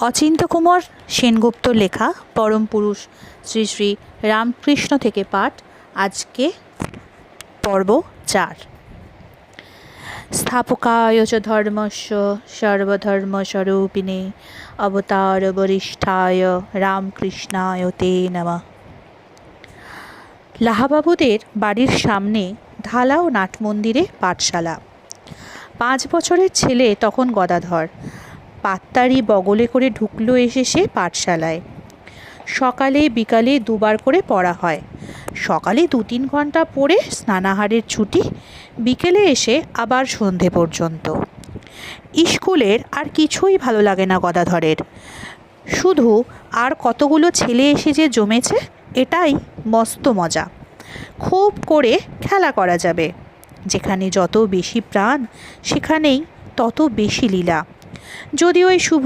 অচিন্ত্য কুমার সেনগুপ্ত লেখা, পরম পুরুষ, শ্রী শ্রী রামকৃষ্ণ থেকে পাঠ, আজকে পর্ব চার। স্থাপকায় চ ধর্মস্য সর্বধর্মস্বরূপিণে অবতার বরিষ্ঠায় রামকৃষ্ণায় তে নমঃ। লাহাবাবুদের বাড়ির সামনে ঢালাও নাট মন্দিরে পাঠশালা। পাঁচ বছরের ছেলে তখন গদাধর। পাত্তারি বগলে করে ঢুকলো এসে সে পাঠশালায়। সকালে বিকালে দুবার করে পড়া হয়। সকালে দু তিন ঘণ্টা পড়ে স্নানাহারের ছুটি, বিকেলে এসে আবার সন্ধে পর্যন্ত। স্কুলের আর কিছুই ভালো লাগে না গদাধরের। শুধু আর কতগুলো ছেলে এসে যে জমেছে, এটাই মস্ত মজা। খুব করে খেলা করা যাবে। যেখানে যত বেশি প্রাণ, সেখানেই তত বেশি লীলা। যদি ওই শুভ